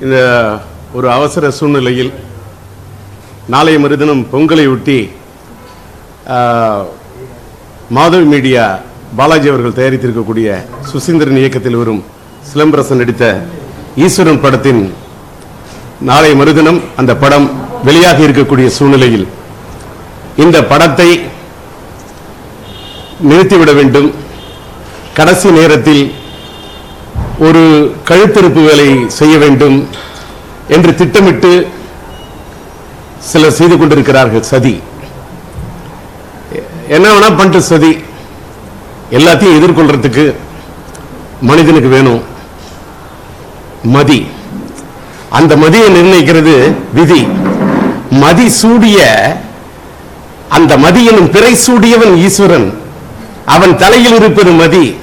இந்த ஒரு அவசர சூழ்நிலையில் நாளைய மறுதினம் பொங்கலை ஒட்டி ஆஹ், மாதவி மீடியா பாலாஜி அவர்கள் தயாரித்திருக்கக்கூடிய சுசீந்திரன் இயக்கத்தில் வரும் சிலம்பரசன் நடித்த ஈஸ்வரன் படத்தின் நாளை மறுதினம் அந்த படம் வெளியாக இருக்கக்கூடிய சூழ்நிலையில் இந்த படத்தை நிறுத்திவிட வேண்டும். கடைசி நேரத்தில் ஒரு கழுத்திருப்பு வேலை செய்ய வேண்டும் என்று திட்டமிட்டு சிலர் செய்து கொண்டிருக்கிறார்கள் சதி. என்ன வேணா பண்ணிட்டு சதி. எல்லாத்தையும் எதிர்கொள்றதுக்கு மனிதனுக்கு வேணும். மதி. அந்த மதியை நிர்ணயிக்கிறது விதி. மதி சூடிய அந்த மதியனும் பிறை சூடியவன் ஈஸ்வரன். அவன் தலையில் இருப்பது மதி.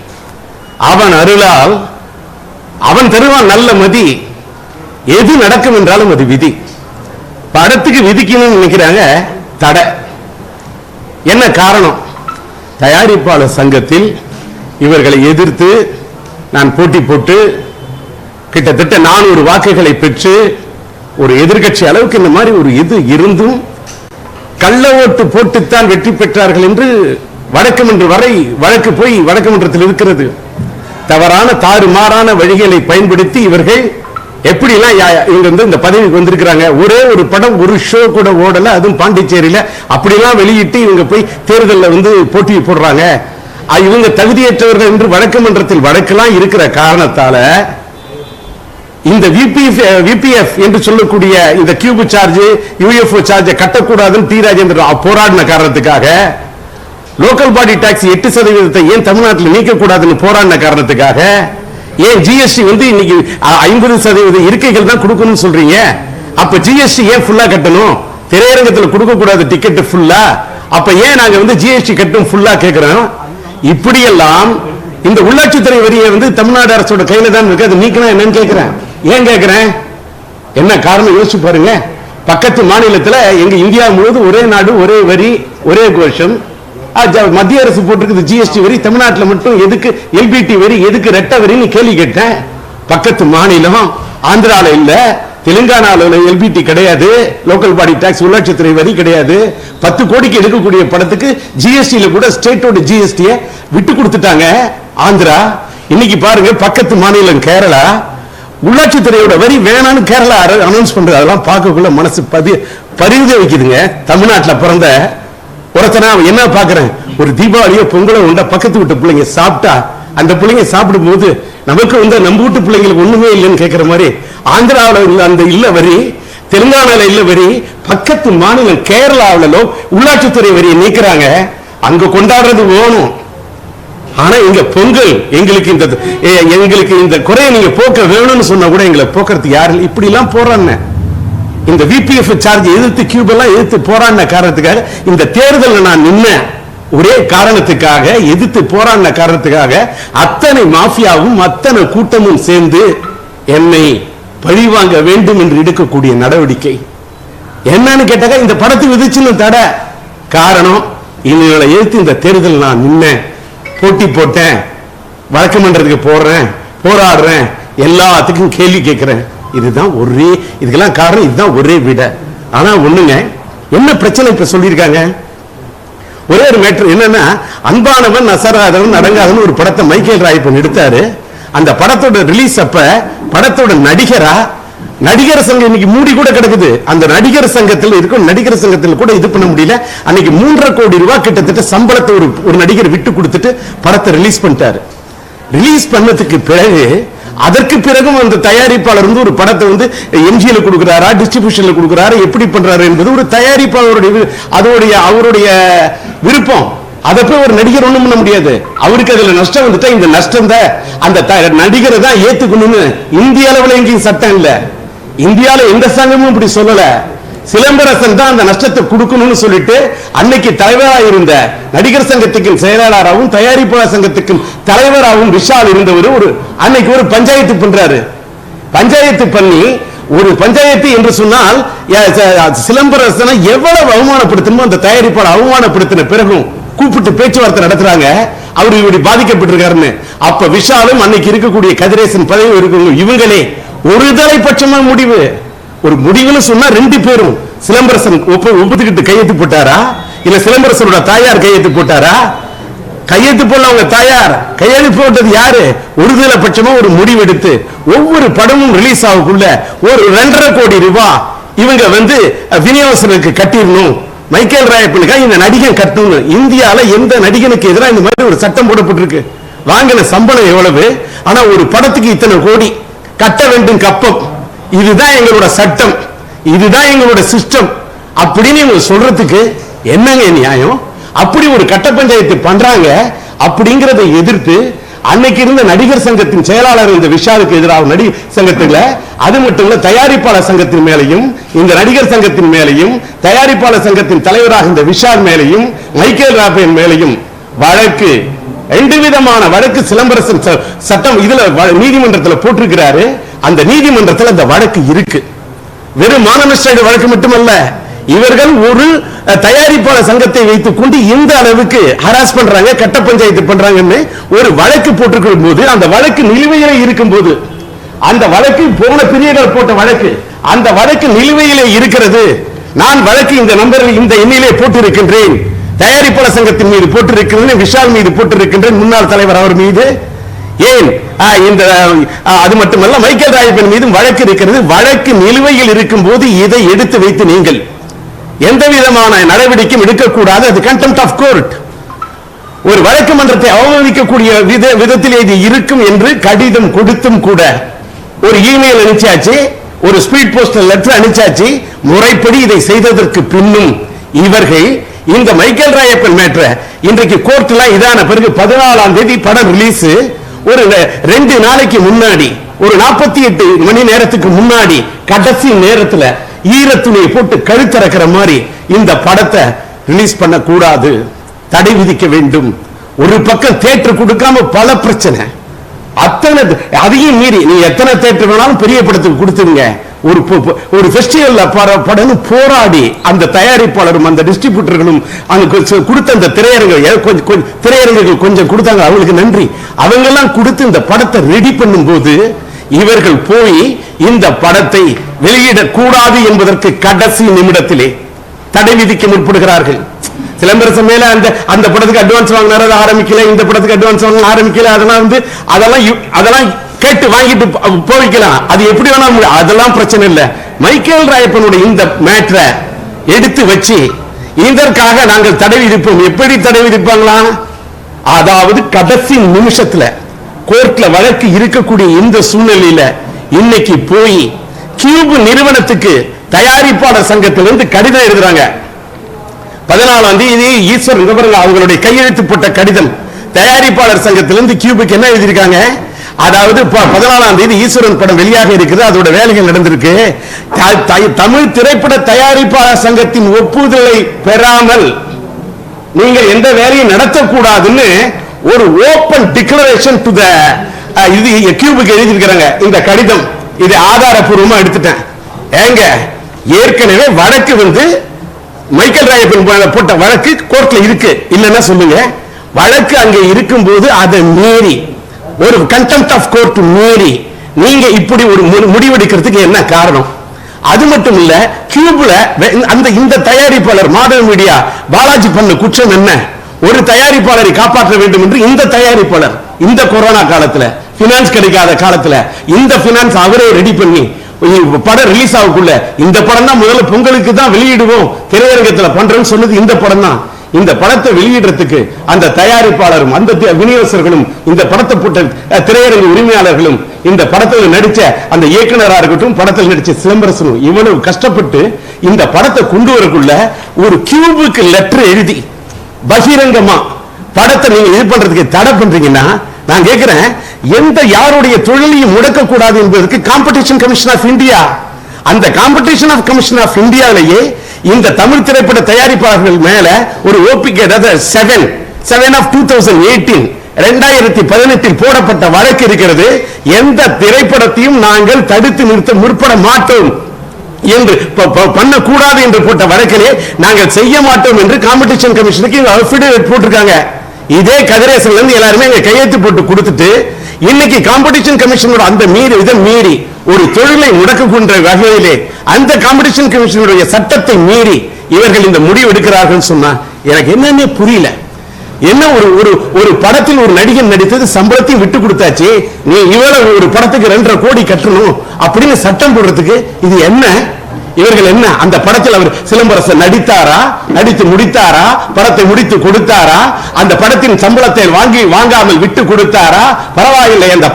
அவன் அருளால் அவன் தருவான் நல்ல மதி. எது நடக்கும் என்றாலும் அது விதி. படத்துக்கு விதிக்கணும்னு நினைக்கிறாங்க தடை. என்ன காரணம்? தயாரிப்பாளர் சங்கத்தில் இவர்களை எதிர்த்து நான் போட்டி போட்டு கிட்டத்தட்ட நானூறு வாக்குகளை பெற்று ஒரு எதிர்கட்சி அளவுக்கு இந்த மாதிரி ஒரு இது இருந்தும் கள்ள ஓட்டு போட்டுத்தான் வெற்றி பெற்றார்கள் என்று வழக்கமன்ற வரை வழக்கு போய் வழக்கமன்றத்தில் இருக்கிறது. தவறான தாறுமாறான வழிகளை பயன்படுத்தி இவர்கள் எப்படிலாம் யா- இவங்க வந்து இந்த பதவிக்கு வந்திருக்கிறாங்க? ஒரே ஒரு படம் ஒரு ஷோ கூட ஓடல. அதுவும் பாண்டிச்சேரியில. அப்படிலாம் வெளியிட்டு இவங்க போய் தேர்தலில் வந்து போட்டி போடுறாங்க. இவங்க தகுதியற்றவர்கள் என்று வழக்கமன்றத்தில் வழக்கெல்லாம் இருக்கிற காரணத்தால இந்த விபிஎஃப் விபிஎஃப் என்று சொல்லக்கூடிய இந்த கியூபு சார்ஜ் யூஎஃப்ஓ சார்ஜை கட்டக்கூடாதுன்னு டி ராஜேந்திரன் போராடின காரணத்துக்காக லோக்கல் பாடி டாக்ஸ் எட்டு சதவீதத்தை ஏன் தமிழ்நாட்டில் நீக்கக்கூடாதுன்னு போராடின காரணத்துக்காக ஏன் ஜிஎஸ்டி வந்து இன்னைக்கு ஐம்பது சதவீத இருக்கைகள் தான் கொடுக்கணும்னு சொல்றீங்க? அப்ப ஜிஎஸ்டி ஏன் ஃபுல்லா கட்டணும்? திரையரங்கத்தில் கொடுக்க கூடாது டிக்கெட் ஃபுல்லா அப்ப ஏன் நாங்க வந்து ஜிஎஸ்டி கட்டும் ஃபுல்லா கேட்கிறோம் இப்படியெல்லாம் இந்த உள்ளாட்சித்துறை வரியை வந்து தமிழ்நாடு அரசோட கையில தான் இருக்கு. அது நீக்கணும் என்னன்னு கேட்கிறேன் ஏன் கேட்கிறேன் என்ன காரணம் யோசிச்சு பாருங்க. பக்கத்து மாநிலத்தில் எங்க இந்தியா முழுவதும் ஒரே நாடு ஒரே வரி ஒரே கோஷம். மத்திய அரசு போட்டிருக்குது ஜிஎஸ்டி வரி. தமிழ்நாட்டில் மட்டும் எதுக்கு எல்பிடி வரி எதுக்கு ரெட்ட வரின்னு கேள்வி கேட்டேன். பக்கத்து மாநிலம் ஆந்திரால இல்ல. தெலுங்கானால எல்பிடி கிடையாது. லோக்கல் பாடி டாக்ஸ் உள்ளாட்சித்துறை வரி கிடையாது. பத்து கோடிக்கு எடுக்கக்கூடிய படத்துக்கு ஜிஎஸ்டியில கூட ஸ்டேட்டோட ஜிஎஸ்டியை விட்டு கொடுத்துட்டாங்க. ஆந்திரா இன்னைக்கு பாருங்க பக்கத்து மாநிலம் கேரளா. உள்ளாட்சித்துறையோட வரி வேணான்னு கேரளா அனௌன்ஸ் பண்றது. அதெல்லாம் பார்க்கக்குள்ள மனசு பதி பரிந்து வைக்குதுங்க தமிழ்நாட்டில் பிறந்த ஒருத்தனா அவன் என்ன பாக்குறேன் ஒரு தீபாவளியோ பொங்கலோ உண்டா? பக்கத்து வீட்டு பிள்ளைங்க சாப்பிட்டா அந்த பிள்ளைங்க சாப்பிடும் போது நமக்கு வந்து நம்ம வீட்டு பிள்ளைங்களுக்கு ஒண்ணுமே இல்லைன்னு கேட்கிற மாதிரி ஆந்திராவுல உள்ள அந்த இல்ல வரி தெலுங்கானால இல்ல வரி பக்கத்து மாநிலம் கேரளாவுல உள்ளாட்சித்துறை வரியை நீக்குறாங்க. அங்க கொண்டாடுறது வேணும் ஆனா இங்க பொங்கல் எங்களுக்கு இந்த எங்களுக்கு இந்த குறையை நீங்க போக்க வேணும்னு சொன்னா கூட எங்களை போக்குறதுக்கு யாரு இப்படி எல்லாம் போறாங்க இந்த விபிஎஃப் சார்ஜ் எதிர்த்து கியூபெல்லாம் எதிர்த்து போராடின காரணத்துக்காக இந்த தேர்தலில் நான் நின்னேன் ஒரே காரணத்துக்காக எதிர்த்து போராடின காரணத்துக்காக அத்தனை மாஃபியாவும் அத்தனை கூட்டமும் சேர்ந்து என்னை பழிவாங்க வேண்டும் என்று எடுக்கக்கூடிய நடவடிக்கை. என்னன்னு கேட்டாக்க இந்த படத்தை விதிச்சுன்னு தடை. காரணம் இவங்களை எதிர்த்து இந்த தேர்தல் நான் நின்னேன் போட்டி போட்டேன் வழக்கு மன்றத்துக்கு போடுறேன் போராடுறேன் எல்லாத்துக்கும் கேள்வி கேட்கிறேன். இதுதான் ஒரே இதுக்கெல்லாம் காரணம் இதுதான் ஒரே விட. ஆனா ஒண்ணுங்க என்ன பிரச்சனை இப்ப சொல்லியிருக்காங்க? ஒரே ஒரு மேட்டர் என்னன்னா அன்பானவன் அசராதவன் அடங்காதவன் ஒரு படத்தை மைக்கேல் ராயப்பன் எடுத்தாரு. அந்த படத்தோட ரிலீஸ் அப்ப படத்தோட நடிகரா நடிகர் சங்கம் இன்னைக்கு மூடி கூட கிடக்குது. அந்த நடிகர் சங்கத்தில் இருக்கும் நடிகர் சங்கத்தில் கூட இது பண்ண முடியல. அன்னைக்கு மூன்றரை கோடி ரூபாய் கிட்டத்தட்ட சம்பளத்தை ஒரு ஒரு நடிகர் விட்டு கொடுத்துட்டு படத்தை ரிலீஸ் பண்ணிட்டாரு. ரிலீஸ் பண்ணதுக்கு பிறகு அதற்கு பிறகும் அந்த தயாரிப்பாளர் வந்து ஒரு படத்தை வந்து எம்ஜியில் கொடுக்குறாரா டிஸ்ட்ரிபியூஷன்ல கொடுக்குறாரா எப்படி பண்றாரு என்பது ஒரு தயாரிப்பாளருடைய அதோடைய அவருடைய விருப்பம். அதை போய் ஒரு நடிகர் ஒன்றும் பண்ண முடியாது. அவருக்கு அதுல நஷ்டம் வந்துட்டா இந்த நஷ்டம் தான். அந்த த- நடிகரை தான் ஏத்துக்கணும்னு இந்திய அளவில் எங்கேயும் சட்டம் இல்ல. இந்தியாவில் எந்த சங்கமும் இப்படி சொல்லல. சிலம்பரசன் தான் அந்த நஷ்டத்தை கொடுக்கணும்னு சொல்லிட்டு அன்னைக்கு தலைவராக இருந்த நடிகர் சங்கத்துக்கு செயலாளராகவும் தயாரிப்பாளர் சங்கத்துக்கு தலைவராகவும் விஷால் இருந்தவர் ஒரு அன்னைக்கு ஒரு பஞ்சாயத்து பண்றாரு. பஞ்சாயத்து பண்ணி ஒரு பஞ்சாயத்து என்று சொன்னால் சிலம்பரசனை எவ்வளவு அவமானப்படுத்தணுமோ அந்த தயாரிப்பாளர் அவமானப்படுத்தின பிறகும் கூப்பிட்டு பேச்சுவார்த்தை நடத்துறாங்க. அவர் இப்படி பாதிக்கப்பட்டிருக்காருன்னு. அப்ப விஷாலும் அன்னைக்கு இருக்கக்கூடிய கதிரேசன் பதவி இருக்கவங்க இவங்களே. ஒரு தலைபட்சமா முடிவு. ஒரு முடிவுன்னு சொன்னா ரெண்டு பேரும். சிலம்பரசன் ஒப்பு ஒப்புத்துக்கிட்டு கையெழுத்து போட்டாரா? இல்ல சிலம்பரசனோட தாயார் கையெழுத்து போட்டாரா? கையெழுத்து போடல அவங்க தாயார் கையெழுத்து போட்டது யாரு? ஒருதல பட்சமா ஒரு முடிவெடுத்து ஒவ்வொரு படமும் ரிலீஸ் ஆகக்குள்ள ஒரு ரெண்டரை கோடி ரூபாய் இவங்க வந்து அஹ், கட்டிடணும். மைக்கேல் ராயப்பனுக்கா இந்த நடிகன் கட்டணும் இந்தியால எந்த நடிகனுக்கு எதிராக இந்த மாதிரி ஒரு சட்டம் போடப்பட்டிருக்கு? வாங்கின சம்பளம் எவ்வளவு? ஆனா ஒரு படத்துக்கு இத்தனை கோடி. கட்ட வேண்டும் கப்பம். இதுதான் எங்களோட சட்டம் இதுதான் எங்களோட சிஸ்டம் அப்படின்னு இவங்க சொல்றதுக்கு என்னங்க நியாயம்? அப்படி ஒரு கட்ட பஞ்சாயத்து பண்றாங்க அப்படிங்கிறத எதிர்த்து அன்னைக்கு இருந்த நடிகர் சங்கத்தின் செயலாளர் இந்த விஷாலுக்கு எதிராக நடிகர் சங்கத்துல அது மட்டும் இல்ல தயாரிப்பாளர் சங்கத்தின் மேலையும் இந்த நடிகர் சங்கத்தின் மேலையும் தயாரிப்பாளர் சங்கத்தின் தலைவராக இந்த விஷால் மேலையும் மைக்கேல் ராபேன் மேலையும் வழக்கு ரெண்டு விதமான வழக்கு சிலம்பரசன் ச- சட்டம் இதுல நீதிமன்றத்தில் நீதிமன்றத்துல போட்டிருக்கிறாரு. அந்த நீதிமன்றத்தில் அந்த வழக்கு இருக்கு. வெறும் மானநஷ்ட வழக்கு மட்டுமல்ல இவர்கள் ஒரு தயாரிப்பாளர் சங்கத்தை வைத்துக் கொண்டு இந்த அளவுக்கு ஹராஸ் பண்றாங்க கட்ட பஞ்சாயத்து பண்றாங்கன்னு ஒரு வழக்கு போட்டிருக்கும் போது அந்த வழக்கு நிலுவையில இருக்கும் போது அந்த வழக்கு போன பிரியர்கள் போட்ட வழக்கு அந்த வழக்கு நிலுவையிலே இருக்கிறது. நான் வழக்கு இந்த நம்பரில் இந்த எண்ணிலே போட்டிருக்கின்றேன். தயாரிப்பாளர் சங்கத்தின் மீது போட்டிருக்கின்றேன் விஷால் மீது போட்டிருக்கின்றேன் முன்னாள் தலைவர் அவர் மீது. ஏன்? இந்த அது மட்டுமல்ல மைக்கேல் ராயப்பன் மீதும் வழக்கு இருக்கிறது. வழக்கு நிலுவையில் இருக்கும் போது இதை எடுத்து வைத்து நீங்கள் எந்த விதமான நடவடிக்கையும் எடுக்கக்கூடாது. அது கண்டெம்ட் ஆஃப் கோர்ட் ஒரு வழக்கு மன்றத்தை அவமதிக்கக்கூடிய வித விதத்தில் இது இருக்கும் என்று கடிதம் கொடுத்தும் கூட ஒரு இமெயில் அனுப்பிச்சாச்சு ஒரு ஸ்பீட் போஸ்டல் லெட்டர் அனுப்பிச்சாச்சு. முறைப்படி இதை செய்ததற்கு பின்னும் இவர்கள் இந்த மைக்கேல் ராயப்பன் மேட்ர இன்றைக்கு கோர்ட்ல இதான பிறகு பதினாலாம் தேதி படம் ரிலீஸ் ஒரு ரெண்டு நாளைக்கு முன்னாடி ஒரு நாற்பத்தி எட்டு மணி நேரத்துக்கு முன்னாடி கடைசி நேரத்துல ஈரத்துணியை போட்டு கழுத்திறக்கிற மாதிரி இந்த படத்தை ரிலீஸ் பண்ணக்கூடாது. தடை விதிக்க வேண்டும். ஒரு பக்கம் தேட்டர் கொடுக்காம பல பிரச்சனை. அத்தனை அதையும் மீறி நீ எத்தனை தேட்டர் வேணாலும் பெரிய படத்துக்கு கொடுத்துருங்க. ஒரு ஒரு ஃபெஸ்டிவல்ல படம்னு போராடி அந்த தயாரிப்பாளரும் அந்த டிஸ்ட்ரிபியூட்டர்களும் அங்க கொடுத்த அந்த திரையரங்கு கொஞ்சம் திரையரங்குகள் கொஞ்சம் கொடுத்தாங்க அவங்களுக்கு நன்றி. அவங்க எல்லாம் கொடுத்து இந்த படத்தை ரெடி பண்ணும்போது இவர்கள் போய் இந்த படத்தை வெளியிடக்கூடாது என்பதற்கு கடைசி நிமிடத்திலே தடை விதிக்க முற்படுகிறார்கள். சிலம்பரசன் மேல அந்த அந்த படத்துக்கு அட்வான்ஸ் வாங்கினாரு அதை ஆரம்பிக்கல. இந்த படத்துக்கு அட்வான்ஸ் வாங்க ஆரம்பிக்கல. அதெல்லாம் வந்து அதெல்லாம் அதெல்லாம் கேட்டு வாங்கிட்டு போவிக்கலாம். போய்க்கலாம் அது எப்படி வேணாலும் அதெல்லாம் பிரச்சனை இல்ல. மைக்கேல் ராயப்பனுடைய இந்த மேட்ரை எடுத்து வச்சு இதற்காக நாங்கள் தடை விதிப்போம். எப்படி தடை விதிப்பாங்களா? அதாவது கடைசி நிமிஷத்துல கோர்ட்ல வழக்கு இருக்கக்கூடிய இந்த சூழ்நிலையில இன்னைக்கு போய் கியூப் நிறுவனத்துக்கு தயாரிப்பாளர் சங்கத்திலிருந்து கடிதம் எழுதுறாங்க. பதினாலாம் தேதி ஈஸ்வர் விவரங்கள் அவங்களுடைய கையெழுத்து போட்ட கடிதம். தயாரிப்பாளர் சங்கத்திலிருந்து கியூபுக்கு என்ன எழுதியிருக்காங்க? அதாவது ப- பதினாலாம் தேதி ஈஸ்வரன் படம் வெளியாக இருக்குது அதோட வேலைகள் நடந்திருக்கு. தமிழ் திரைப்பட தயாரிப்பாளர் சங்கத்தின் ஒப்புதலை பெறாமல் நீங்கள் எந்த வேலையும் நடத்தக்கூடாதுன்னு ஒரு ஓபன் டிக்ளரேஷன் டு த இது கியூபுக்கு எழுதியிருக்கிறாங்க. இந்த கடிதம். இது ஆதாரப்பூர்வமா எடுத்துட்டேன். ஏங்க ஏற்கனவே வழக்கு வந்து மைக்கேல் ராயப்பன் போட்ட வழக்கு கோர்ட்ல இருக்கு. இல்லைன்னா சொல்லுங்க. வழக்கு அங்கே இருக்கும்போது அதை மீறி ஒரு கண்டெம்ட் ஆஃப் கோர்ட் மீறி நீங்க இப்படி ஒரு மு- முடிவெடுக்கிறதுக்கு என்ன காரணம்? அது மட்டும் இல்ல கியூப்ல அந்த இந்த தயாரிப்பாளர் மாடர்ன் மீடியா பாலாஜி பண்ண குற்றம் என்ன? ஒரு தயாரிப்பாளரை காப்பாற்ற வேண்டும் என்று இந்த தயாரிப்பாளர் இந்த கொரோனா காலத்துல பினான்ஸ் கிடைக்காத காலத்துல இந்த பினான்ஸ் அவரே ரெடி பண்ணி படம் ரிலீஸ் ஆகக்குள்ள இந்த படம் தான் முதல்ல பொங்கலுக்கு தான் வெளியிடுவோம். திரையரங்கத்துல பண்றேன்னு சொன்னது இந்த படம் தான் இந்த படத்தை வெளியிடுறதுக்கு அந்த தயாரிப்பாளரும் அந்த விநியோகர்களும் இந்த படத்தை போட்ட திரையரங்கு உரிமையாளர்களும் இந்த படத்தில் நடிச்ச அந்த இயக்குனரா இருக்கட்டும் படத்தில் நடிச்ச சிலம்பரசனும் இவ்வளவு கஷ்டப்பட்டு இந்த படத்தை கொண்டு வரக்குள்ள ஒரு கியூபுக்கு லெட்டர் எழுதி பகிரங்கமா படத்தை நீங்க இது பண்றதுக்கு தடை பண்றீங்கன்னா நான் கேட்கிறேன் எந்த யாருடைய தொழிலையும் முடக்க கூடாது என்பதற்கு காம்படிஷன் கமிஷன் ஆஃப் இந்தியா அந்த காம்படிஷன் ஆஃப் கமிஷன் ஆஃப் இந்தியாவிலேயே இந்த தமிழ் திரைப்பட தயாரிப்பாளர்கள் மேல ஒரு ஓபிகே seven seven of two thousand eighteen ரெண்டாயிரத்தி பதினெட்டில் போடப்பட்ட வழக்கு இருக்கிறது. எந்த திரைப்படத்தையும் நாங்கள் தடுத்து நிறுத்த முற்பட மாட்டோம் என்று பண்ணக்கூடாது என்று போட்ட வழக்கிலே நாங்கள் செய்ய மாட்டோம் என்று காம்படிஷன் கமிஷனுக்கு அஃபிடேவிட் போட்டிருக்காங்க. இதே கதிரேசன்ல இருந்து எல்லாருமே இங்க கையெழுத்து போட்டு கொடுத்துட்டு இன்னைக்கு காம்படிஷன் கமிஷனோட அந்த மீறி இதை மீறி ஒரு தொழிலை முடக்குகின்ற வகையிலே அந்த காம்படிஷன் கமிஷனுடைய சட்டத்தை மீறி இவர்கள் இந்த முடிவு எடுக்கிறார்கள் சொன்னா எனக்கு என்னன்னே புரியல. என்ன ஒரு ஒரு ஒரு படத்தில் ஒரு நடிகன் நடித்தது சம்பளத்தையும் விட்டு கொடுத்தாச்சு நீ இவ்வளவு ஒரு படத்துக்கு ரெண்டரை கோடி கட்டணும் அப்படின்னு சட்டம் போடுறதுக்கு இது என்ன? இவர்கள் என்ன? அந்த படத்தில் அவர் சிலம்பரசன் நடித்தாரா? நடித்து முடித்தாரா? படத்தை முடித்து கொடுத்தாரா? அந்த படத்தின் சம்பளத்தை வாங்கி வாங்காமல் விட்டு கொடுத்தாரா? பரவாயில்லை அந்த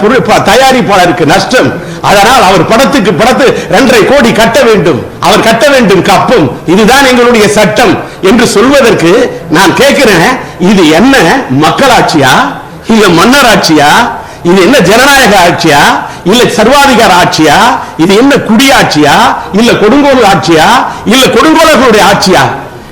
தயாரிப்பாளருக்கு நஷ்டம். அதனால் அவர் படத்துக்கு படத்து இரண்டரை கோடி கட்ட வேண்டும். அவர் கட்ட வேண்டும் கப்பும். இதுதான் எங்களுடைய சட்டம். என்று சொல்வதற்கு நான் கேட்கிறேன் இது என்ன மக்களாட்சியா? இது மன்னராட்சியா? இது என்ன ஜனநாயக ஆட்சியா? இல்ல சர்வாதிகார ஆட்சியா? இது என்ன குடியாட்சியா? இல்ல கொடுங்கோல் ஆட்சியா? இல்ல கொடுங்கோலர்களுடைய ஆட்சியா?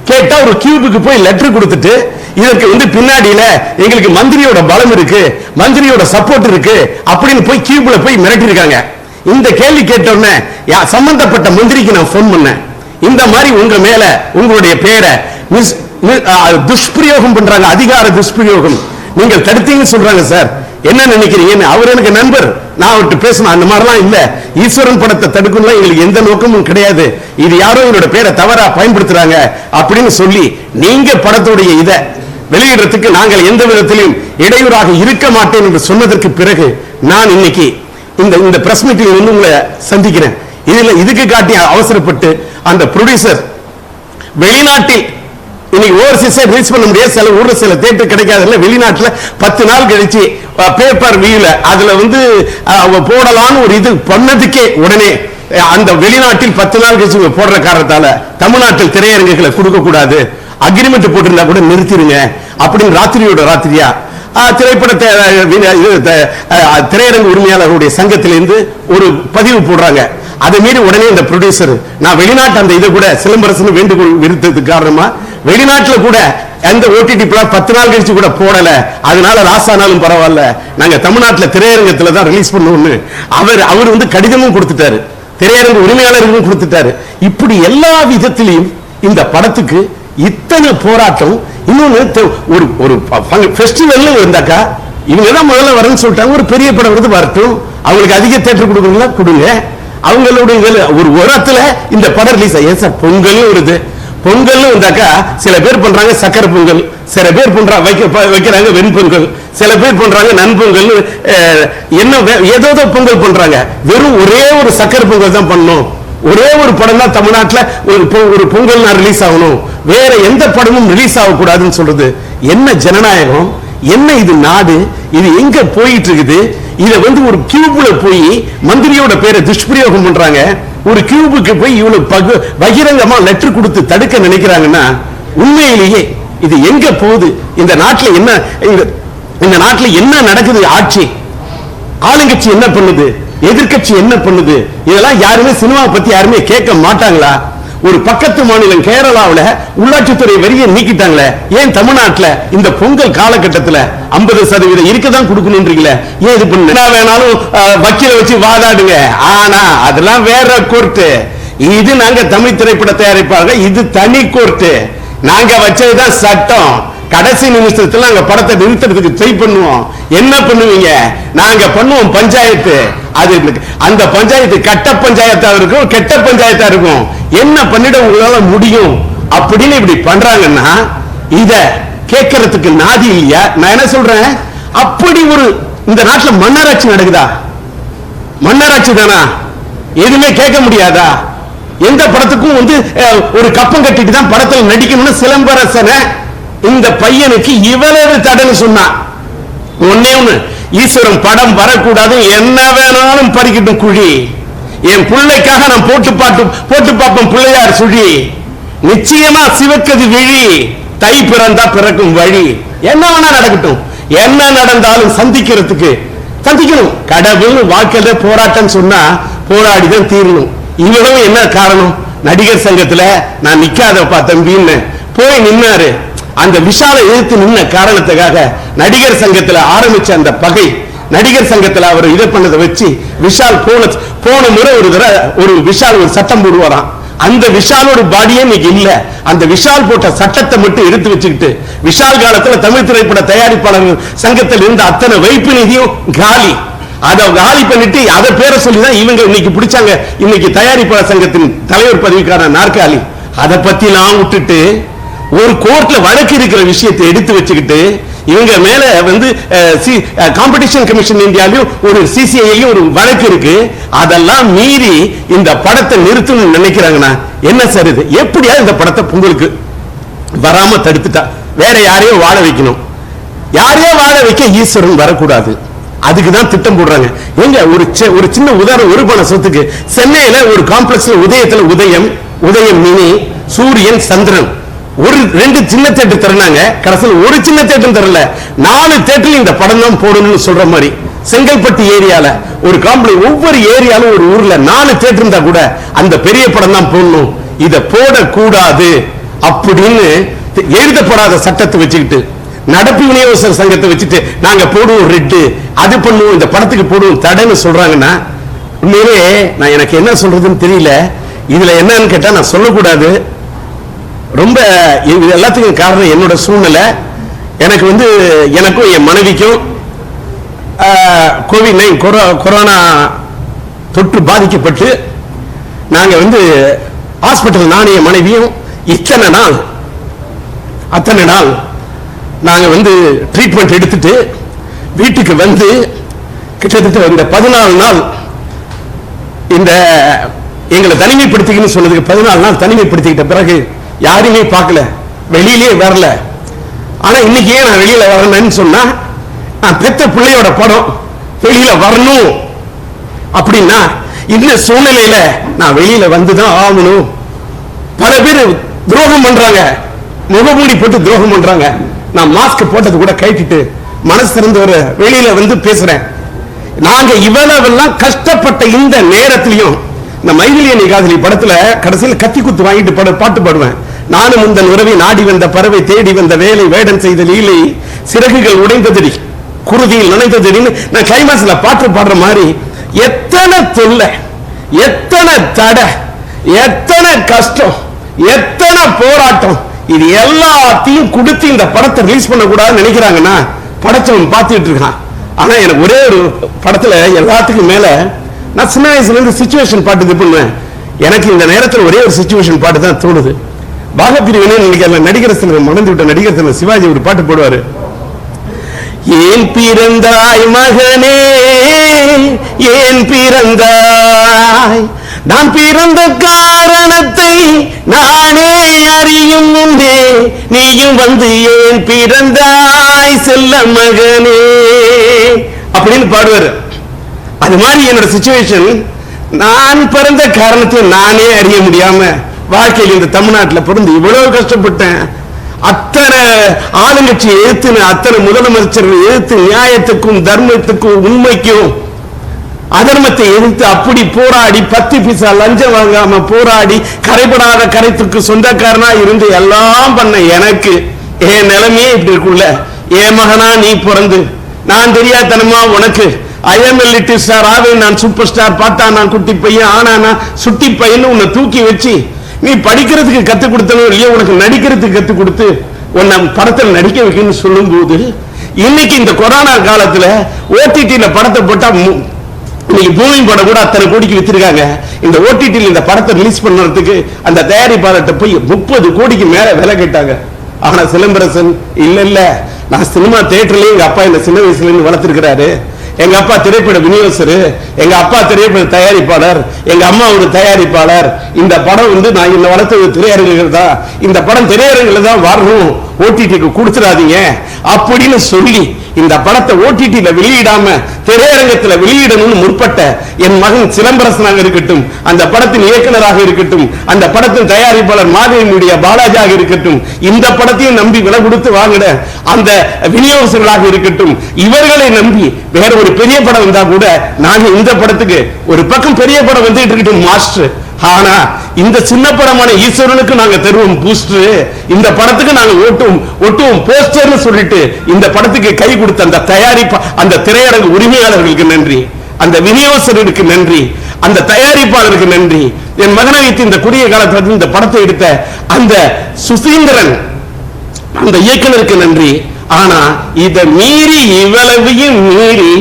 கேட்டா ஒரு கியூபுக்கு போய் லெட்டர் கொடுத்துட்டு இதற்கு வந்து பின்னாடியில எங்களுக்கு மந்திரியோட பலம் இருக்கு மந்திரியோட சப்போர்ட் இருக்கு அப்படின்னு போய் கியூப்ல போய் மிரட்டி இருக்காங்க இந்த கேள்வி கேட்டோடனே யா- சம்பந்தப்பட்ட மந்திரிக்கு நான் ஃபோன் பண்ணேன். இந்த மாதிரி உங்க மேல உங்களுடைய பேரை துஷ்பிரயோகம் பண்றாங்க அதிகார துஷ்பிரயோகம். நீங்கள் தடுத்தீங்கன்னு சொல்றாங்க சார். என்ன நினைக்கிறீங்க அவர் எனக்கு நண்பர். நான் அவர்கிட்ட பேசணும். அந்த மாதிரிலாம் இல்ல. ஈஸ்வரன் படத்தை தடுக்கணும்லாம் எங்களுக்கு எந்த நோக்கமும் கிடையாது. இது யாரோ என்னோட பேரை தவறா பயன்படுத்துறாங்க அப்படின்னு சொல்லி நீங்க படத்துடைய இதை வெளியிடுறதுக்கு நாங்கள் எந்த விதத்திலும் இடையூறாக இருக்க மாட்டேன் என்று சொன்னதற்கு பிறகு நான் இன்னைக்கு இந்த இந்த பிரஸ் மீட்டிங் வந்து உங்களை சந்திக்கிறேன். இதுல இதுக்கு காட்டி அவசரப்பட்டு அந்த ப்ரொடியூசர் வெளிநாட்டில் இன்னைக்கு ஓவர்சீஸே ரீச் பண்ண முடியாது. சில ஊர்ல சில தேட்டர் கிடைக்காதுல்ல. வெளிநாட்டுல பத்து நாள் கழிச்சு பேப்பர் வியூல அதுல வந்து அவங்க போடலாம்னு ஒரு இது பண்ணதுக்கே உடனே அந்த வெளிநாட்டில் பத்து நாள் கழிச்சு போடுற காரணத்தால தமிழ்நாட்டில் திரையரங்குகளை கொடுக்க கூடாது. அக்ரிமெண்ட் போட்டிருந்தா கூட நிறுத்திடுங்க அப்படின்னு ராத்திரியோட ராத்திரியா ஆஹ், திரைப்படத்தை திரையரங்கு உரிமையாளர்களுடைய சங்கத்திலிருந்து ஒரு பதிவு போடுறாங்க. அதை மீறி உடனே இந்த ப்ரொடியூசர் நான் வெளிநாட்டு அந்த இதை கூட சிலம்பரசன் வேண்டுகோள் விருத்ததுக்கு காரணமா வெளிநாட்டில் கூட எந்த ஓடிடி பிளாட் பத்து நாள் கழிச்சு கூட போடல. அதனால லாஸ் ஆனாலும் பரவாயில்ல. நாங்க தமிழ்நாட்டுல திரையரங்கத்துல தான் ரிலீஸ் பண்ணுவோம்னு அவர் அவர் வந்து கடிதமும் கொடுத்துட்டாரு. திரையரங்கு உரிமையாளர்களும் கொடுத்துட்டாரு. இப்படி எல்லா விதத்திலையும் இந்த படத்துக்கு இத்தனை போராட்டம். இன்னொன்னு ஒரு ஒரு ஃபெஸ்டிவல்னு இருந்தாக்கா இவங்க தான் முதல்ல வரேன்னு சொல்லிட்டாங்க. ஒரு பெரிய படம் வந்து வரட்டும். அவங்களுக்கு அதிக தேட்டர் கொடுக்குறீங்களா கொடுங்க. அவங்களுடைய ஒரு உரத்துல இந்த படம் ரிலீஸ் ஆகும் சார் பொங்கலும் வருது. பொங்கல்னு வந்தாக்கா சில பேர் பண்றாங்க சக்கரை பொங்கல் சில பேர் பண்றாங்க வைக்க ப- வைக்கிறாங்க வெண்பொங்கல் சில பேர் பண்றாங்க நண்பொங்கல் என்ன வே- ஏதோ பொங்கல் பண்றாங்க. வெறும் ஒரே ஒரு சக்கரை பொங்கல் தான் பண்ணணும். ஒரே ஒரு படம் தான் தமிழ்நாட்டில் ஒரு பொ- ஒரு பொங்கல் ரிலீஸ் ஆகணும். வேற எந்த படமும் ரிலீஸ் ஆகக்கூடாதுன்னு சொல்றது. என்ன ஜனநாயகம்? என்ன இது நாடு? இது எங்க போயிட்டு இருக்குது இத வந்து ஒரு கியூப்ல போய் மந்திரியோட பேரை துஷ்பிரயோகம் பண்றாங்க. ஒரு கியூபுக்கு போய் இவ்வளவு பகிரங்கமா லெட்டர் கொடுத்து தடுக்க நினைக்கிறாங்கன்னா உண்மையிலேயே இது எங்க போகுது? இந்த நாட்டுல என்ன இந்த- நாட்டுல என்ன நடக்குது ஆட்சி? ஆளுங்கட்சி என்ன பண்ணுது? எதிர்க்கட்சி என்ன பண்ணுது? இதெல்லாம் யாருமே சினிமா பத்தி யாருமே கேட்க மாட்டாங்களா? ஒரு பக்கத்து மாநிலம் கேரளாவில் உள்ளாட்சித்துறை வரியை நீக்கிட்டாங்களே. ஏன் தமிழ்நாட்டுல இந்த பொங்கல் காலகட்டத்துல 50% சதவீதம் இருக்கதான் கொடுக்கணும்ன்றீங்களே ஏன் இது பண்ண என்ன வேணாலும் வக்கீல வச்சு வாதாடுங்க. ஆனா அதெல்லாம் வேற கோர்ட்டு. இது நாங்க தமிழ் திரைப்பட தயாரிப்பாக இது தனி கோர்ட்டு. நாங்க வச்சதுதான் சட்டம். கடைசி நிமிஷத்துல நாங்க படத்தை நிறுத்துறதுக்கு ட்ரை பண்ணுவோம். என்ன பண்ணுவீங்க? நாங்க பண்ணுவோம் பஞ்சாயத்து. அது அந்த பஞ்சாயத்து கட்ட பஞ்சாயத்தா இருக்கும் கெட்ட பஞ்சாயத்தா இருக்கும். என்ன பண்ணிட உங்களால முடியும்? அப்படின்னு இப்படி பண்றாங்கன்னா இத கேட்கறதுக்கு நாதி இல்லையா? நான் என்ன சொல்றேன்? அப்படி ஒரு இந்த நாட்டுல மன்னராட்சி நடக்குதா? மன்னராட்சி தானா? எதுவுமே கேட்க முடியாதா? எந்த படத்துக்கும் வந்து ஒரு கப்பம் கட்டிட்டு தான் படத்தில் நடிக்கணும்னு சிலம்பரசனை இந்த பையனுக்கு இவ்வளவு தடைன்னு சொன்னான் ஒன்னே ஒண்ணு ஈஸ்வரன் படம் வரக்கூடாது என்ன வேணாலும் பறிக்கட்டும் குழி. என் பிள்ளைக்காக நான் போட்டு பாட்டு போட்டு பார்ப்போம் பிள்ளையார் சுழி. நிச்சயமா சிவக்கது விழி. தை பிறந்தா பிறக்கும் வழி. என்ன வேணா நடக்கட்டும். என்ன நடந்தாலும் சந்திக்கிறதுக்கு சந்திக்கணும். கடவுள் வாழ்க்கையில போராட்டம் சொன்னா போராடிதான் தீரணும். இவ்வளவு என்ன காரணம்? நடிகர் சங்கத்துல நான் நிக்காதப்பா தம்பின்னு. போய் நின்னாரு. அந்த விஷாலை எதிர்த்து நின்ன காரணத்துக்காக நடிகர் சங்கத்துல ஆரம்பிச்ச அந்த பகை நடிகர் சங்கத்துல அவர் இதை பண்ணதை வச்சு விஷால் போன போன முறை ஒரு தடவை ஒரு விஷால் ஒரு சட்டம் போடுவாராம். அந்த விஷாலோட பாடியே இன்னைக்கு இல்ல. அந்த விஷால் போட்ட சட்டத்தை மட்டும் எடுத்து வச்சுக்கிட்டு விஷால் காலத்துல தமிழ் திரைப்பட தயாரிப்பாளர்கள் சங்கத்தில் இருந்த அத்தனை வைப்பு நிதியும் காலி. அதை காலி பண்ணிட்டு அதை பேரை சொல்லி தான் இவங்க இன்னைக்கு பிடிச்சாங்க. இன்னைக்கு தயாரிப்பாளர் சங்கத்தின் தலைவர் பதவிக்கான நாற்காலி. அதை பத்தி நான் விட்டுட்டு ஒரு கோர்ட்ல வழக்கு இருக்கிற விஷயத்தை எடுத்து வச்சுக்கிட்டு இவங்க மேல வந்து காம்படிஷன் கமிஷன் இந்தியாலையும் ஒரு சிசிஐலையும் ஒரு வழக்கு இருக்கு. அதெல்லாம் மீறி இந்த படத்தை நிறுத்தணும்னு நினைக்கிறாங்கன்னா என்ன சார் இது? எப்படியா இந்த படத்தை பொங்கலுக்கு வராம தடுத்துட்டா? வேற யாரையோ வாழ வைக்கணும். யாரையோ வாழ வைக்க ஈஸ்வரன் வரக்கூடாது. அதுக்கு தான் திட்டம் போடுறாங்க. எங்க? ஒரு ஒரு சின்ன உதாரணம் ஒரு பண சொத்துக்கு. சென்னையில ஒரு காம்ப்ளெக்ஸ்ல உதயத்துல உதயம் உதயம் மினி சூரியன் சந்திரன். ஒரு ரெண்டு சின்ன தேட்டர் திறனாங்க கடைசியில் ஒரு சின்ன தேட்டர் தரல நாலு தேட்டர் இந்த படம் தான் போடணும்னு சொல்ற மாதிரி செங்கல்பட்டு ஏரியால ஒரு காம்பளி ஒவ்வொரு ஏரியாலும் ஒரு ஊர்ல நாலு தேட்டர் இருந்தா கூட அந்த பெரிய படம் தான் போடணும். இத போடக்கூடாது அப்படின்னு எழுதப்படாத சட்டத்தை வச்சுக்கிட்டு நடப்பு விநியோகஸ்தர் சங்கத்தை வச்சுட்டு நாங்க போடுவோம் ரெட்டு அது பண்ணுவோம் இந்த படத்துக்கு போடுவோம் தடைன்னு சொல்றாங்கன்னா உண்மையிலே நான் எனக்கு என்ன சொல்றதுன்னு தெரியல. இதுல என்னன்னு கேட்டா நான் சொல்லக்கூடாது. ரொம்ப இது எல்லாத்துக்கும் காரணம் என்னோட சூழ்நிலை. எனக்கு வந்து எனக்கும் என் மனைவிக்கும் கோவிட் நைன் கொரோனா தொற்று பாதிக்கப்பட்டு நாங்கள் வந்து ஹாஸ்பிட்டல் நானும் என் மனைவியும் இத்தனை நாள் அத்தனை நாள் நாங்கள் வந்து ட்ரீட்மெண்ட் எடுத்துட்டு வீட்டுக்கு வந்து கிட்டத்தட்ட இந்த பதினாலு நாள் இந்த எங்களை தனிமைப்படுத்திக்கணும்னு சொன்னதுக்கு பதினாலு நாள் தனிமைப்படுத்திக்கிட்ட பிறகு யாரையுமே பார்க்கல. வெளியிலே வரல. ஆனா இன்னைக்கு ஏன் நான் வெளியில வரணும்னு சொன்னா நான் பெத்த பிள்ளையோட படம் வெளியில வரணும். அப்படின்னா இந்த சூழ்நிலையில நான் வெளியில வந்துதான் ஆகணும். பல பேர் துரோகம் பண்றாங்க. முகமூடி போட்டு துரோகம் பண்றாங்க. நான் மாஸ்க் போட்டது கூட கைட்டிட்டு மனசு திறந்து ஒரு வெளியில வந்து பேசுறேன். நாங்க இவ்வளவெல்லாம் கஷ்டப்பட்ட இந்த நேரத்திலையும் இந்த மைதிலிய காதலி படத்துல கடைசியில் கத்தி குத்து வாங்கிட்டு பாடு பாட்டு பாடுவேன். நானும் உந்தன் உறவை நாடி வந்த பறவை தேடி வந்த வேலை வேடன் செய்த லீலை சிறகுகள் உடைந்ததடி குருதியில் நினைந்ததடின்னு நான் கிளைமாக்ஸ்ல பாட்டு பாடுற மாதிரி எத்தனை தொல்லை எத்தனை தடை எத்தனை கஷ்டம் எத்தனை போராட்டம் இது எல்லாத்தையும் கொடுத்து இந்த படத்தை ரிலீஸ் பண்ணக்கூடாதுன்னு நினைக்கிறாங்கன்னா படச்சவன் பார்த்துட்டு இருக்கான். ஆனா எனக்கு ஒரே ஒரு படத்துல எல்லாத்துக்கும் மேல நான் சின்ன வயசுல இருந்து சுச்சுவேஷன் பாட்டு இது பண்ணுவேன். எனக்கு இந்த நேரத்தில் ஒரே ஒரு சுச்சுவேஷன் பாட்டு தான் தோணுது. பாகப்பிரிவினை நினைக்கிறேன் நடிகர் சிலர் மணந்து விட்ட நடிகர் சிலர் சிவாஜி ஒரு பாட்டு போடுவாரு. ஏன் பிறந்தாய் மகனே ஏன் பிறந்தாய்? நான் பிறந்த காரணத்தை நானே அறியும் முன்னே நீயும் வந்து ஏன் பிறந்தாய் செல்ல மகனே? அப்படின்னு பாடுவாரு. அது மாதிரி என்னோட சுச்சுவேஷன் நான் பிறந்த காரணத்தை நானே அறிய முடியாம வாழ்க்கையில் இந்த தமிழ்நாட்டில் பிறந்து இவ்வளவு கஷ்டப்பட்டேன். அத்தனை ஆளுங்கட்சியை எதிர்த்து அத்தனை முதலமைச்சர்கள் எதிர்த்து நியாயத்துக்கும் தர்மத்துக்கும் உண்மைக்கும் அதர்மத்தை எதிர்த்து அப்படி போராடி பத்து பைசா லஞ்சம் வாங்காம போராடி கரைபடாத கரைத்துக்கு சொந்தக்காரனா இருந்து எல்லாம் பண்ண எனக்கு. என் நிலைமையே இப்படி இருக்குல்ல என் மகனா நீ பிறந்து. நான் தெரியாதனமா உனக்கு? ஐஎம்எல் லிட்டில் ஸ்டார் ஆவே நான் சூப்பர் ஸ்டார் பார்த்தா நான் குட்டி பையன் ஆனா நான் சுட்டி பையன் உன்னை தூக்கி வச்சு நீ படிக்கிறதுக்கு கத்து கொடுத்தனோ இல்லையோ உனக்கு நடிக்கிறதுக்கு கத்து கொடுத்து உன்னை படத்தில் நடிக்க வைக்கணும்னு சொல்லும்போது இன்னைக்கு இந்த கொரோனா காலத்துல ஓடிடியில படத்தை போட்டா இன்னைக்கு பூமி படம் கூட அத்தனை கோடிக்கு வித்திருக்காங்க. இந்த ஓடிடியில் இந்த படத்தை ரிலீஸ் பண்ணுறதுக்கு அந்த தயாரிப்பாளர்கிட்ட போய் முப்பது கோடிக்கு மேல விலை கேட்டாங்க. ஆனா சிலம்பரசன் இல்ல இல்ல. நான் சினிமா தியேட்டர்லயே எங்க அப்பா இந்த சின்ன வயசுல இருந்து வளர்த்திருக்கிறாரு. எங்க அப்பா திரைப்பட விநியோகர் எங்க அப்பா திரைப்பட தயாரிப்பாளர் எங்க அம்மா ஒரு தயாரிப்பாளர். இந்த படம் வந்து நான் இந்த வளர்த்தது திரையரங்குகள் தான். இந்த படம் திரையரங்குல தான் வரணும். ஓடிடிக்கு கொடுத்துடாதீங்க. அப்படின்னு சொல்லி இந்த படத்தை ஓடிடியில வெளியிடாம திரையரங்கத்துல வெளியிடணும்னு முற்பட்ட என் மகன் சிலம்பரசனாக இருக்கட்டும் அந்த படத்தின் இயக்குனராக இருக்கட்டும் அந்த படத்தின் தயாரிப்பாளர் மாதிரி பாலாஜாக பாலாஜியாக இருக்கட்டும் இந்த படத்தையும் நம்பி விலை கொடுத்து வாங்கிட அந்த விநியோகஸ்தர்களாக இருக்கட்டும் இவர்களை நம்பி வேற ஒரு பெரிய படம் வந்தா கூட நாங்க இந்த படத்துக்கு ஒரு பக்கம் பெரிய படம் வந்துட்டு இருக்கட்டும் மாஸ்டர். ஆனா இந்த சின்ன படமான ஈஸ்வரனுக்கு நாங்க தருவோம் பூஸ்டர் இந்த படத்துக்கு நாங்க ஓட்டுவோம் ஒட்டுவோம் போஸ்டர்னு சொல்லிட்டு இந்த படத்துக்கு கை கொடுத்த அந்த தயாரிப்பு அந்த திரையரங்கு உரிமையாளர்களுக்கு நன்றி. அந்த விநியோகஸ்தர்களுக்கு நன்றி. அந்த தயாரிப்பாளருக்கு நன்றி. என் மகனை வைத்து இந்த குறுகிய காலத்தில் இந்த படத்தை எடுத்த அந்த சுசீந்திரன் அந்த இயக்குனருக்கு நன்றி. ஆனா இத மீறி இவ்வளவையும் மீறி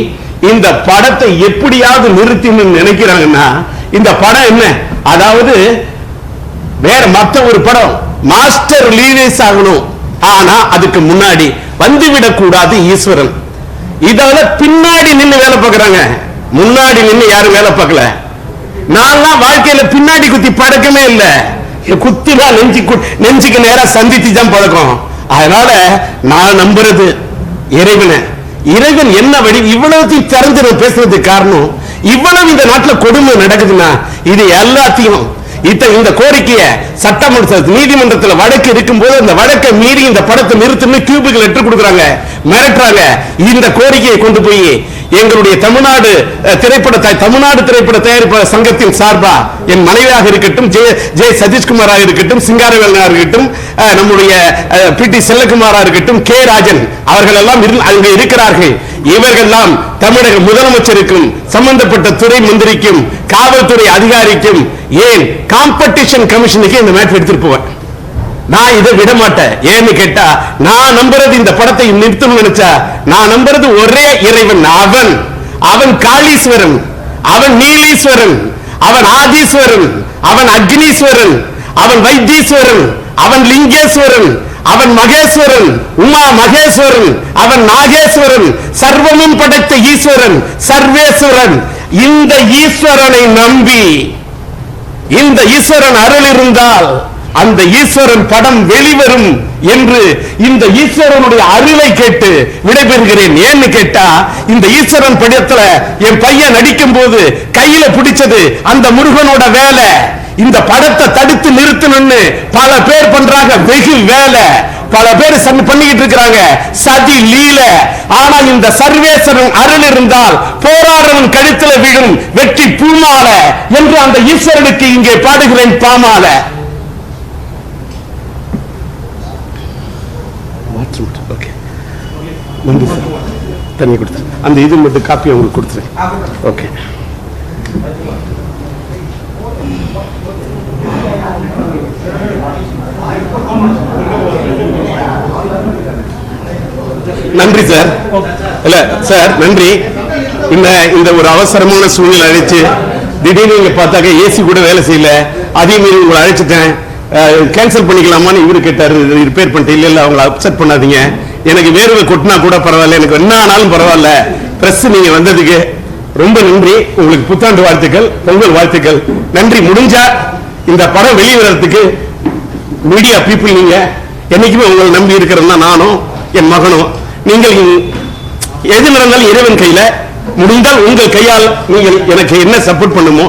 இந்த படத்தை எப்படியாவது நிறுத்தின்னு நினைக்கிறாங்கன்னா இந்த படம் என்ன? அதாவது வேற மத்த ஒரு படம் மாஸ்டர் ரிலீஸ் ஆகணும். ஆனா அதுக்கு முன்னாடி வந்துவிடக் கூடாது ஈஸ்வரன். இதால பின்னாடி நின்னு வேலை பார்க்கறாங்க. முன்னாடி நின்னு யாரும் வேலை பார்க்கல. நான்லாம் வாழ்க்கையில பின்னாடி குத்தி பழக்கமே இல்ல. குத்தினா நெஞ்சு நெஞ்சுக்கு நேரா சந்திச்சு தான் பழக்கம். அதனால நான் நம்புறது இறைவனை. இறைவன் என்ன வழி? இவ்வளவு திறந்து பேசுறதுக்கு காரணம் இவ்வளவு இந்த நாட்டுல கொடுமை நடக்குதுன்னா இது எல்லாத்தையும் இத்த இந்த கோரிக்கையை சட்டமன்ற நீதிமன்றத்துல வழக்கு இருக்கும்போது அந்த வழக்கை மீறி இந்த படத்தை நிறுத்தணும் கியூபுக்கு லெட்டர் கொடுக்குறாங்க. மிரட்டுறாங்க. இந்த கோரிக்கையை கொண்டு போய் எங்களுடைய தமிழ்நாடு அஹ், திரைப்பட தமிழ்நாடு திரைப்பட தயாரிப்பாளர் சங்கத்தின் சார்பா என் மனைவியாக இருக்கட்டும் ஜெய ஜெய சதீஷ்குமாராக இருக்கட்டும் சிங்காரவேலனாக இருக்கட்டும் நம்முடைய பி டி செல்லகுமாரா இருக்கட்டும் கே ராஜன் அவர்கள் எல்லாம் அங்கே இருக்கிறார்கள். இவர்கள்லாம் தமிழக முதலமைச்சருக்கும் சம்பந்தப்பட்ட துறை மந்திரிக்கும் காவல்துறை அதிகாரிக்கும் ஏன் காம்படிஷன் கமிஷனுக்கு இந்த மேட்ச் எடுத்துட்டு போவேன் நான் இதை விட மாட்டேன். ஏன்னு கேட்டா நான் நம்புறது இந்த படத்தை நிறுத்தணும் நினைச்சா நான் நம்புறது ஒரே இறைவன் அவன். அவன் காளீஸ்வரன் அவன் நீலீஸ்வரன் அவன் ஆதீஸ்வரன் அவன் அக்னீஸ்வரன் அவன் வைத்தீஸ்வரன் அவன் லிங்கேஸ்வரன் அவன் மகேஸ்வரன் உமா மகேஸ்வரன் அவன் நாகேஸ்வரன் சர்வமும் படைத்த ஈஸ்வரன் சர்வேஸ்வரன். இந்த ஈஸ்வரனை நம்பி இந்த ஈஸ்வரன் அருள் இருந்தால் அந்த ஈஸ்வரன் படம் வெளிவரும் என்று இந்த ஈஸ்வரனுடைய அருளை கேட்டு விடைபெறுகிறேன். ஏன்னு கேட்டா இந்த ஈஸ்வரன் படத்துல என் பையன் நடிக்கும் போது கையில பிடிச்சது அந்த முருகனோட வேலை. இந்த படத்தை தடுத்து நிறுத்தணும்னு பல பேர் பண்றாங்க. வெகு வேலை. பல பேர் சன் பண்ணிக்கிட்டு இருக்கிறாங்க. சதி லீல. ஆனா இந்த சர்வேஸ்வரன் அருள் இருந்தால் போராடுறவன் கழுத்துல விழும் வெற்றி பூமால என்று அந்த ஈஸ்வரனுக்கு இங்கே பாடுகிறேன் பாமால ஓகே நன்றி சார். தண்ணி கொடுத்து அந்த இது மட்டும் காப்பி உங்களுக்கு கொடுத்துறேன் ஓகே நன்றி சார். இல்ல சார் நன்றி. இந்த இந்த ஒரு அவசரமான சூழ்நிலை அழைச்சு திடீர்னு இங்க பார்த்தாக்க ஏசி கூட வேலை செய்யல. அதே மீறி உங்களை அழைச்சிட்டேன். கேன்சல் பண்ணிக்கலாமான்னு இவரு கேட்டாரு. ரிப்பேர் பண்ணிட்டு இல்ல இல்ல அவங்களை அப்செட் பண்ணாதீங்க. எனக்கு வேர்வை கொட்டினா கூட பரவாயில்ல எனக்கு என்ன ஆனாலும் பரவாயில்ல. பிரஸ் நீங்க வந்ததுக்கு ரொம்ப நன்றி. உங்களுக்கு புத்தாண்டு வாழ்த்துக்கள் பொங்கல் வாழ்த்துக்கள். நன்றி முடிஞ்சா இந்த படம் வெளிவரத்துக்கு மீடியா பீப்புள் நீங்க என்னைக்குமே உங்களை நம்பி இருக்கிறது தான் நானும் என் மகனும். நீங்கள் எது நடந்தாலும் இறைவன் கையில. முடிந்தால் உங்கள் கையால் நீங்கள் எனக்கு என்ன சப்போர்ட் பண்ணுமோ